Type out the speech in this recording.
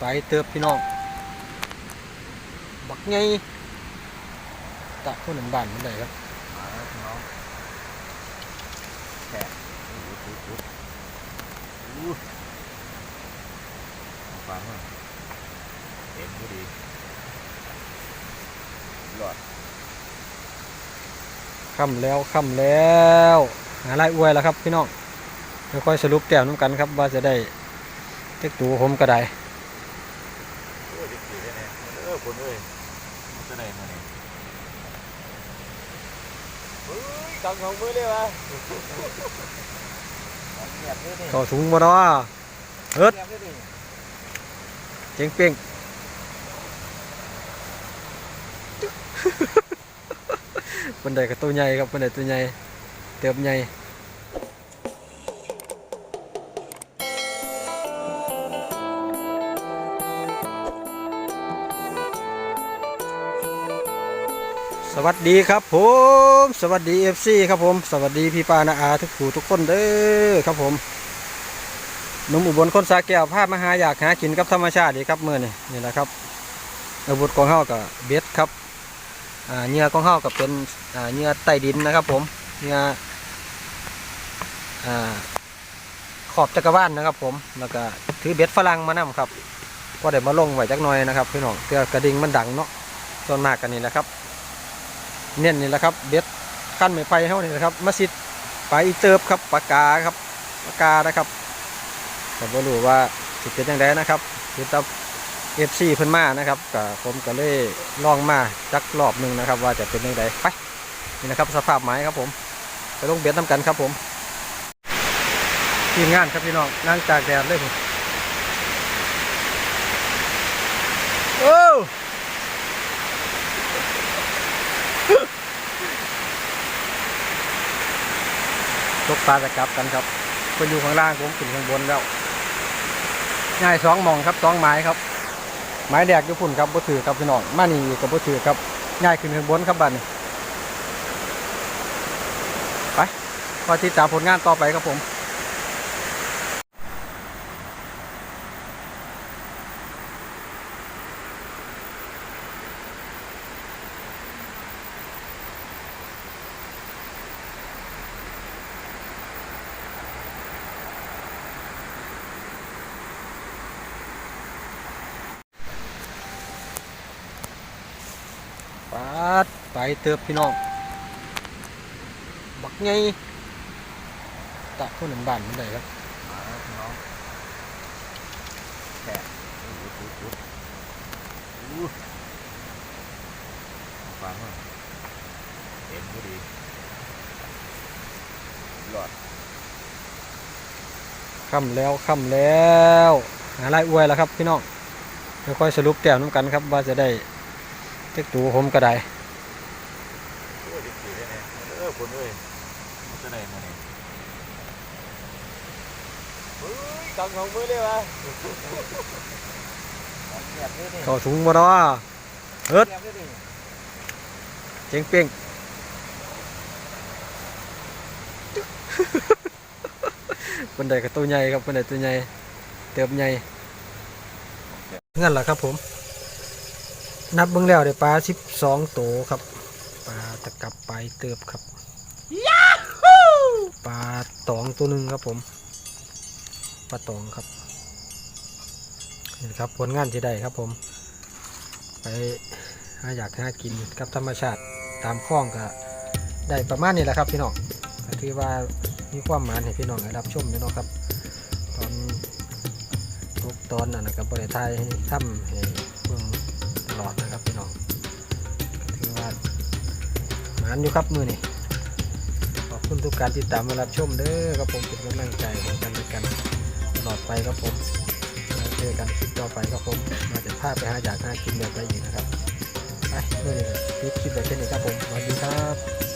ไปเติบพี่น้อง บักไงตะคนหนึ่งบ้านมันได้ครับมาแล้วพี่น้องแฉะฟังเอ็นพอดีหลอดค่ำแล้วค่ำแล้วหาลายอวยแล้วครับพี่น้องเดี๋ยวค่อยสรุปแต้มน้ำกันครับว่าจะได้เต็กตูผมก็ได้ โอ้ยดิบได้แน่เออ คนเอ้ยมันจะได้มาเนี่ยเฮ้ยกังของมือเลยวะเงียบเลยนี่เข้าถุงบ่เนาะเอิดเงียบเลยนี่เจ๋งเป้งบันไดกับตัวใหญ่ครับบันไดตัวใหญ่เติบใหญ่ สวัสดีครับผม สวัสดี FC ครับผม สวัสดีพี่ปานาอา ทุกผู้ทุกคนเด้อครับผมหนุ่มอุบลคนสาแก้วภาพมหาอยากหากินกับธรรมชาติดีครับเมื่อนี่นี่แหละครับอาวุธของเฮากับเบ็ดครับเหงื่อของเฮากับเป็นเหงื่อใต้ดินนะครับ ผมเหงื่อขอบจักรวาลนะครับ ผมแล้วก็ถือเบ็ดฝรั่งมานํครับ ก็ได้มาลงไว้จักหน่อยนะครับพี่น้องเพื่อกระดิ่งมันดังเนาะส่วนมากกันนี่แหละครับ เน้นนี่แหละครับเบ็ดขั้นไม้ไผ่เฮานี่แหละครับมาสิดปลาอีเติบครับปลากาครับปลากานะครับแต่บ่รู้ว่าสิเป็นยังไงนะครับคือตาเอฟซีเพิ่นมานะครับกับผมก็เลยลองมาจักรอบหนึ่งนะครับ ว่าจะเป็นยังไงไปนี่นะครับสภาพไม้ครับผมไปลงเบ็ดน้ำกันครับผมทีมงานครับพี่น้องนั่งจากแดดเลยผมโอ้ ตกปลาจะกลับกันครับคนอยู่ข้างล่างผมขึ้นข้างบนแล้วง่ายสองมองครับสองไม้ครับ ไม้แดกญี่ปุ่นครับบ่ถือครับพี่น้องมานี่กับบ่ถือครับง่ายขึ้นข้างบนครับบัดนี้ไปพอยติดตามผลงานต่อไปครับผม ปาดไปเติบพี่น้อง บักไงตะคนหนึ่งบานมันได้ครับมาแล้วพี่น้องแฉะฟังเอ็นพอดีหลอดค่ำแล้วค่ำแล้วหาลายอวยแล้วครับพี่น้องเดี๋ยวค่อยสรุปแต้มน้ำกันครับว่าจะได้ ต็กตูผมก็ได้โอ้ยดิบได้แน่เออคนเอ้ยมันจะได้มาเนี่ยเฮ้ยกังของมือเลยวะเงียบเลยนี่เข้าถุงบ่เนาะเอิดเงียบเลยนี่เจ๋งเป้งบันไดกับตัวใหญ่ครับบันไดตัวใหญ่เติบใหญ่งั้นแหละครับผม นับเบื้องแล้วได้ปลาสิบสองตัวครับปลาตะกับปลาเติบครับปลาตองตัวหนึ่งครับผมปลาตองครับนี่ครับผลงานที่ได้ครับผม ไปหาอยากหากินกับธรรมชาติตามคลองก็ได้ประมาณนี้แหละครับพี่น้องก็ถือว่ามีความหมายให้พี่น้องได้รับชมอยู่เนาะครับ ตอนทุกตอนนั้นนะครับบริไทยให้ทำให้เพิ่งต ลอดนะครับพี่น้องถือว่าหมานอยู่ครับมือนี่ขอบคุณทุกการติดตามมารับชมเด้อครับผมเป็นกำลังใจของกันและกันตลอดไปครับผมแล้วเจอกันคลิปต่อไปครับผมมาจะพาไปหาอยากหากินแบบไปอีกนะครับไปเมื่อนี้คลิปคลิปแบบนี้ครับผมสวัสดีครับ